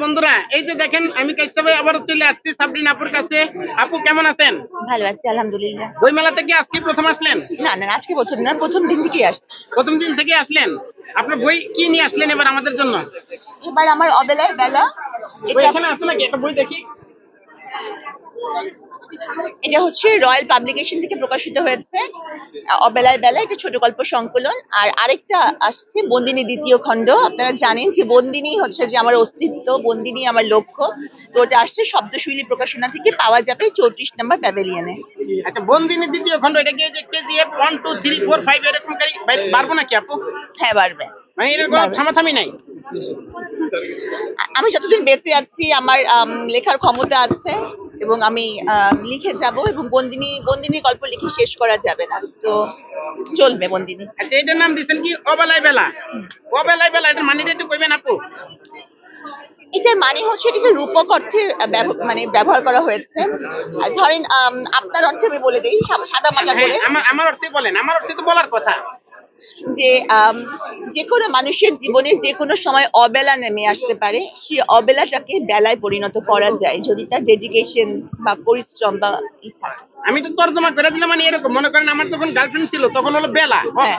বন্ধুরা এই যে দেখেন আমি আবার চলে আসছি সাবরিন আপুর কাছে। আপু কেমন আছেন? ভালো আছি আলহামদুলিল্লাহ। বই মেলা থেকে আজকে প্রথম আসলেন? না না আজকে প্রথম না প্রথম দিন থেকে আসছি। প্রথম দিন থেকে আসলেন? আপনার বই কি নিয়ে আসলেন এবার আমাদের জন্য? এবার আমার অবেলায় বেলা। এটা এখানে আছে নাকি? একটা বই দেখি। এটা হচ্ছে রয়্যাল পাবলিকেশন থেকে প্রকাশিত হয়েছে অবেলায় বেলা এটা ছোট গল্প সংকলন। আর আরেকটা আসছে বন্দিনী দ্বিতীয় খণ্ড। আপনারা জানেন যে বন্দিনী হচ্ছে যে আমার অস্তিত্ব বন্দিনী আমার লক্ষ্য। তো ওটা আসছে শব্দশৈলী প্রকাশনা থেকে পাওয়া যাবে চৌত্রিশ নম্বর প্যাভেলিয়নে আচ্ছা বন্দিনী দ্বিতীয় খণ্ড এটা গিয়ে দেখতে যে one two three four five এরকম করে বাড়- নাকি আপু? হ্যাঁ পারবে মানে এর কোনো থামাথামি নাই? আমি যতদিন বেঁচে আছি আমার আম, লেখার ক্ষমতা আছে। এবং আমি লিখে যাব এবং বন্দিনী বন্দিনী গল্প লিখে শেষ করা যাবে না। তো চলবে বন্দিনী। আচ্ছা এটার নাম দিচ্ছেন কি? অবেলায় বেলা। অবেলায় বেলা এটার মানিটা একটু কইবেন আপু। এটার মানে হচ্ছে এটা রূপক অর্থে মানে ব্যবহার করা হয়েছে। ধরেন আপনার অর্থে আমি বলে দিই সাদা মাটা হ্যাঁ করে। আমার আমার অর্থে বলেন আমার অর্থে তো বলার কথা। যে যে কোনো মানুষের জীবনে যে কোনো সময় অবেলা নেমে আসতে পারে সেই অবেলাটাকে বেলায় পরিণত করা যায় যদি তার ডেডিকেশন বা পরিশ্রম বা ই থাকে। আমি তো তর্জমা করে দিলাম মানে এরকম। মনে করেন আমার যখন গার্লফ্রেন্ড ছিল তখন হলো বেলা হ্যাঁ।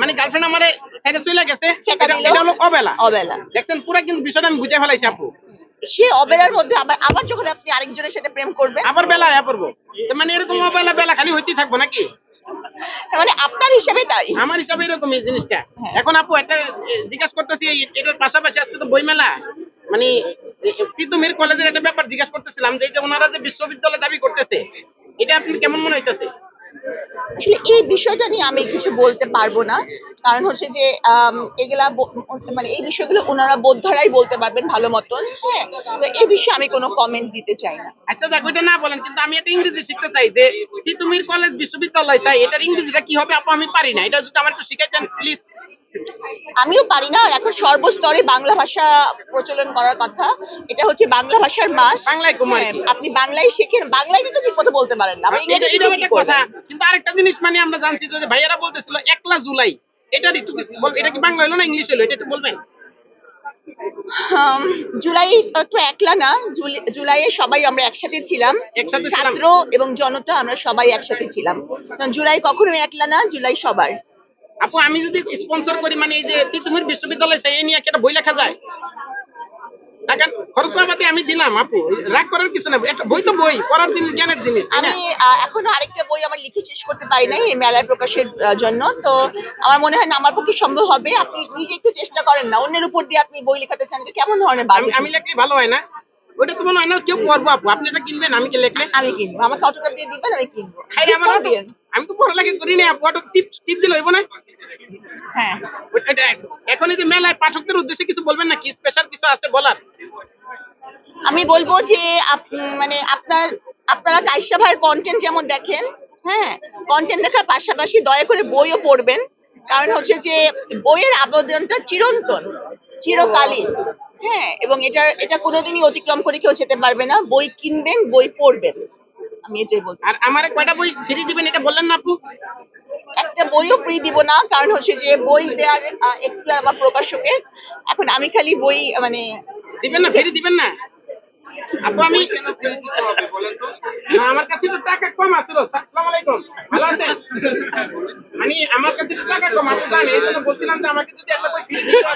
মানে গার্লফ্রেন্ড আমারে সাইডে চলে গেছে এটা হলো অবেলা। অবেলা। দেখছেন পুরো কিন্তু বিষয়টা আমি বুঝে ফেলাইছি আপু। সে অবেলার মধ্যে আবার আবার যখন আপনি আরেকজনের সাথে প্রেম করবেন আবার বেলা হয়ে পড়ব। তো মানে এরকম অবেলা বেলা খালি হইতেই থাকব নাকি? মানে আপনার হিসাবে তাই? আমার হিসাবে এরকম এই জিনিসটা। হ্যাঁ। এখন আপু একটা জিজ্ঞাসা করতেছি এটার পাশাপাশি আজকে তো বইমেলা। মানে তিতুমির কলেজের একটা ব্যাপার জিজ্ঞাসা করতেছিলাম যে ওনারা যে বিশ্ববিদ্যালয় দাবি করতেছে এটা আপনি কেমন মনে হইতেছে? এই বিষয়টা নিয়ে আমি কিছু বলতে পারব না। কারণ হচ্ছে যে এগুলা মানে এই বিষয়গুলো ওনারা বোধধারাই বলতে পারবেন ভালো মতন হ্যাঁ? তো এই বিষয়ে আমি কোনো কমেন্ট দিতে চাই না। আচ্ছা যাক ওইটা না বলেন কিন্তু আমি একটা ইংরেজি শিখতে চাই যে তিতুমির কলেজ বিশ্ববিদ্যালয় চাই এটার ইংরেজিটা কি হবে আপু আমি পারি না? এটা যদি আমার একটু শিখাইতেন প্লিজ আমিও পারি না আর এখন সর্বস্তরে বাংলা ভাষা প্রচলন করার কথা। এটা হচ্ছে বাংলা ভাষার মাস। বাংলায় কুমার হ্যাঁ, আপনি বাংলায় শেখেন বাংলায় কিন্তু ঠিক মতো বলতে পারেন না। এটা একটা কথা। কিন্তু আরেকটা জিনিস মানে আমরা জানছি যে ভাইয়ারা বলতেছিল একলা জুলাই। এটার একটু এটা কি বাংলা হলো না ইংলিশ হলো? এটা একটু বলবেন। জুলাই তো একলা না জুলি- জুলাইয়ে সবাই আমরা একসাথে ছিলাম। একসাথে ছাত্র এবং জনতা আমরা সবাই একসাথে ছিলাম। জুলাই কখনো একলা না জুলাই সবার। আপু আমি যদি স্পন্সর করি মানে এই যে তিতুমির বিশ্ববিদ্যালয় সেই এই নিয়ে একটা বই লেখা যায়? টাকা খরচ পাবাতে আমি দিলাম আপু। রাগ করার কিছু না একটা বই তো বই পড়ার জিনিস জ্ঞানের জিনিস আমি এখনও আরেকটা বই আমার লিখে শেষ করতে পারি নাই এই মেলায় প্রকাশের জন্য। তো আমার মনে হয় না আমার পক্ষে সম্ভব হবে। আপনি নিজে একটু চেষ্টা করেন না। অন্যের উপর দিয়ে আপনি বই লেখাতে চান কেমন ধরনের আমি লেখলে ভালো হয় না। ওইটা তো মনে হয় না কেউ পড়ব আপু। আপনি এটা কিনবেন আমি কি লেখলে? আমি কিনবো। আমাকে দিয়ে দিবেন আমি কিনবো। আমি তো পড়ালেখা করি না আপু। অটো টিপ টিপ দিলে হইব না? হ্যাঁ। এখন মেলায় পাঠকদের উদ্দেশ্যে কিছু বলবেন স্পেশাল কিছু আছে বলার? আমি বলব যে মানে আপনার, আপনারা ভাইয়ের কন্টেন্ট যেমন দেখেন হ্যাঁ কন্টেন্ট দেখার পাশাপাশি দয়া করে বইও পড়বেন। কারণ হচ্ছে যে বইয়ের আবেদনটা চিরন্তন, চিরকালীন হ্যাঁ এবং এটা এটা কোনোদিনই অতিক্রম করে কেউ যেতে পারবে না। বই কিনবেন, বই পড়বেন। আমি এটাই বলছি আর আমার কয়টা বই ফ্রি দিবেন এটা বললেন না আপু? একটা বইও ফ্রি দিব না কারণ হচ্ছে যে বই দেওয়ার একটি আমার প্রকাশকের এখন আমি খালি বই মানে দিবেন না ফ্রি দিবেন না? আপু আমি আমার কাছে তো টাকা কম আছে আসসালামু আলাইকুম। ভালো আছেন? মানে আমার কাছে তো টাকা কম আপনি জানেন এই জন্য বলছিলাম যে আমাকে যদি একটা বই ফ্রি দিতে